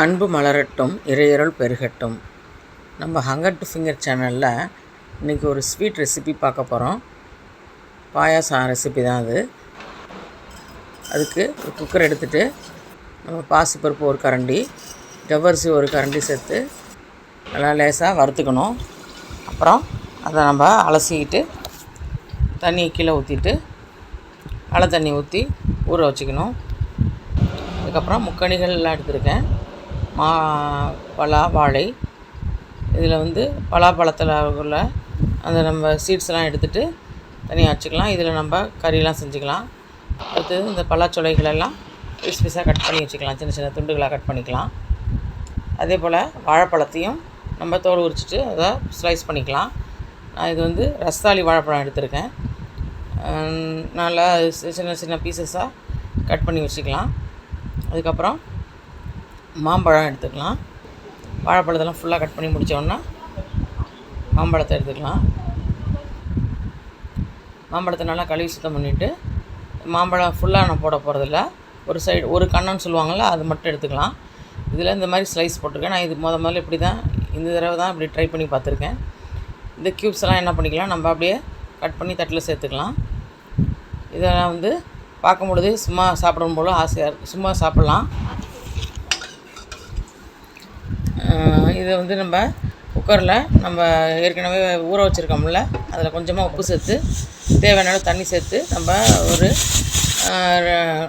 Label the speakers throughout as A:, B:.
A: அன்பு மலரட்டும் இறையருள் பெருகட்டும். நம்ம ஹங்கர் டு ஃபிங்கர் சேனலில் இன்றைக்கி ஒரு ஸ்வீட் ரெசிபி பார்க்க போகிறோம் பாயாசம் ரெசிபி தான் அது. அதுக்கு ஒரு குக்கர் எடுத்துகிட்டு நம்ம பாசிப்பருப்பு ஒரு கரண்டி ஜவ்வரிசி ஒரு கரண்டி சேர்த்து நல்லா லேசாக வறுத்துக்கணும். அப்புறம் அதை நம்ம அலசிக்கிட்டு தண்ணியை கீழே ஊற்றிட்டு மழை தண்ணி ஊற்றி ஊற வச்சுக்கணும். அதுக்கப்புறம் முக்கணிகள்லாம் எல்லாம் எடுத்திருக்கேன். மா பலா வாழை. இதில் வந்து பலாப்பழத்தில் உள்ள அந்த நம்ம சீட்ஸ்லாம் எடுத்துகிட்டு தனியாக வச்சுக்கலாம். இதில் நம்ம கறியெலாம் செஞ்சுக்கலாம். அடுத்தது இந்த பலாச்சொலைகளெல்லாம் பீஸ் பீஸாக கட் பண்ணி வச்சுக்கலாம். சின்ன சின்ன துண்டுகளாக கட் பண்ணிக்கலாம். அதே போல் வாழைப்பழத்தையும் நம்ம தோல் உரிச்சிட்டு அதை ஸ்லைஸ் பண்ணிக்கலாம். நான் இது வந்து ரஸ்தாளி வாழைப்பழம் எடுத்திருக்கேன். நல்லா சி- சின்ன சின்ன பீசஸாக கட் பண்ணி வச்சுக்கலாம். அதுக்கப்புறம் மாம்பழம் எடுத்துக்கலாம். வாழைப்பழத்தெல்லாம் ஃபுல்லாக கட் பண்ணி முடித்தோன்னா மாம்பழத்தை எடுத்துக்கலாம். மாம்பழத்தை நல்லா கழுவி சுத்தம் பண்ணிவிட்டு மாம்பழம் ஃபுல்லாக நான் போட போகிறதில்ல ஒரு சைடு ஒரு கண்ணன்னு சொல்லுவாங்கள்ல அது மட்டும் எடுத்துக்கலாம். இதில் இந்த மாதிரி ஸ்லைஸ் போட்டிருக்கேன். நான் இது முத முதல்ல இப்படி தான் இந்த தடவை தான் இப்படி ட்ரை பண்ணி பார்த்துருக்கேன். இந்த க்யூப்ஸ் எல்லாம் என்ன பண்ணிக்கலாம் நம்ம அப்படியே கட் பண்ணி தட்டில் சேர்த்துக்கலாம். இதெல்லாம் வந்து பார்க்கும் பொழுது சும்மா சாப்பிடும் போல ஆசையாக இருக்குது சும்மா சாப்பிட்லாம். இதை வந்து நம்ம குக்கரில் நம்ம ஏற்கனவே ஊற வச்சுருக்கோம்ல அதில் கொஞ்சமாக உப்பு சேர்த்து தேவையான தண்ணி சேர்த்து நம்ம ஒரு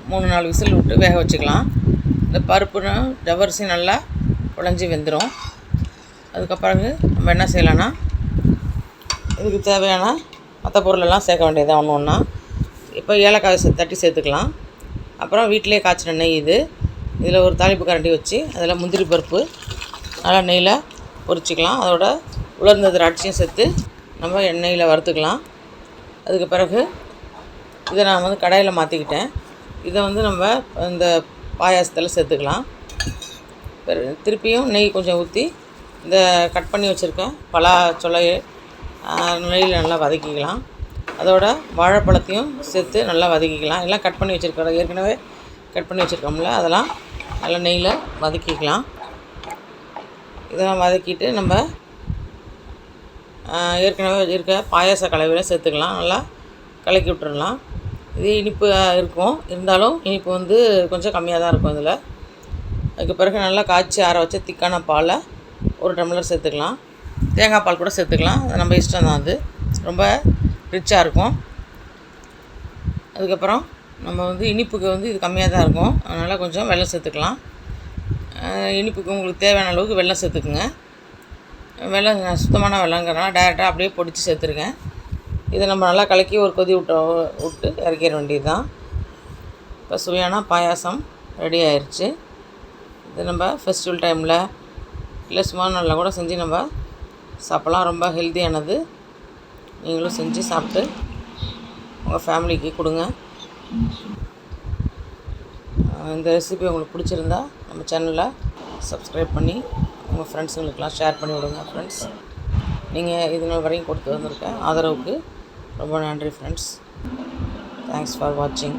A: மூணு நாலு விசில் விட்டு வேக வச்சுக்கலாம். இந்த பருப்புனா ஜவரிசி நல்லா உடஞ்சி வெந்துடும் அதுக்கப்புறம் நம்ம என்ன செய்யலாம்னா இதுக்கு தேவையான மற்ற பொருளெல்லாம் சேர்க்க வேண்டியதாக ஒன்று ஒன்றா இப்போ ஏலக்காய் சே தட்டி சேர்த்துக்கலாம். அப்புறம் வீட்டிலே காய்ச்சின நெய் இது. இதில் ஒரு தாளிப்பு கரண்டி வச்சு அதில் முந்திரி பருப்பு நல்லா நெய்யில் பொரிச்சிக்கலாம். அதோட உலர்ந்த திராட்சையும் சேர்த்து நம்ம எண்ணெயில் வறுத்துக்கலாம். அதுக்கு பிறகு இதை நான் வந்து கடையில் மாற்றிக்கிட்டேன் இதை வந்து நம்ம இந்த பாயாசத்தில் சேர்த்துக்கலாம். திருப்பியும் நெய் கொஞ்சம் ஊற்றி இந்த கட் பண்ணி வச்சுருக்க பலா சொலையை நெய்யில் நல்லா வதக்கிக்கலாம். அதோட வாழைப்பழத்தையும் சேர்த்து நல்லா வதக்கிக்கலாம். எல்லாம் கட் பண்ணி வச்சுருக்கோம் ஏற்கனவே கட் பண்ணி வச்சுருக்கோம்ல அதெல்லாம் நல்லா நெய்யில் வதக்கிக்கலாம். இதெல்லாம் வதக்கிட்டு நம்ம ஏற்கனவே இருக்க பாயாச கலவையில் சேர்த்துக்கலாம். நல்லா கலக்கி விட்டுடலாம் இது இனிப்பு இருக்கும். இருந்தாலும் இனிப்பு வந்து கொஞ்சம் கம்மியாக தான் இருக்கும் இதில். அதுக்கு பிறகு நல்லா காய்ச்சி ஆற வச்ச திக்கான பாலை ஒரு டம்ளர் சேர்த்துக்கலாம். தேங்காய் பால் கூட சேர்த்துக்கலாம். அது நம்ம இஷ்டம் தான் அது. ரொம்ப ரிச்சாக இருக்கும். அதுக்கப்புறம் நம்ம வந்து இனிப்புக்கு வந்து இது கம்மியாக தான் இருக்கும். அதனால் கொஞ்சம் வெள்ளம் சேர்த்துக்கலாம். இனிப்புக்கு உங்களுக்கு தேவையான அளவுக்கு வெள்ளம் சேர்த்துக்குங்க. வெள்ளம் சுத்தமான வெள்ளங்கிறனால டேரெக்டாக அப்படியே பொடிச்சு சேர்த்துருக்கேன் இதை நம்ம நல்லா கலக்கி ஒரு கொதி விட்ட விட்டு இறக்கிற வேண்டியது தான் இப்போ சுவையான பாயாசம் ரெடி ஆயிடுச்சு இது நம்ம ஃபெஸ்டிவல் டைமில் இல்லை சும்மா நாளில் கூட செஞ்சு நம்ம சாப்பிட்லாம். ரொம்ப ஹெல்த்தியானது நீங்களும் செஞ்சு சாப்பிட்டு உங்கள் ஃபேமிலிக்கு கொடுங்க. இந்த ரெசிபி உங்களுக்கு பிடிச்சிருந்தா நம்ம சேனலை சப்ஸ்கிரைப் பண்ணி உங்கள் ஃப்ரெண்ட்ஸுங்களுக்கெல்லாம் ஷேர் பண்ணி விடுங்க ஃப்ரெண்ட்ஸ் நீங்கள் இது நாள் வரையும் கொடுத்து வந்திருக்கேன் ஆதரவுக்கு ரொம்ப நன்றி ஃப்ரெண்ட்ஸ் தேங்க்ஸ் ஃபார் வாட்சிங்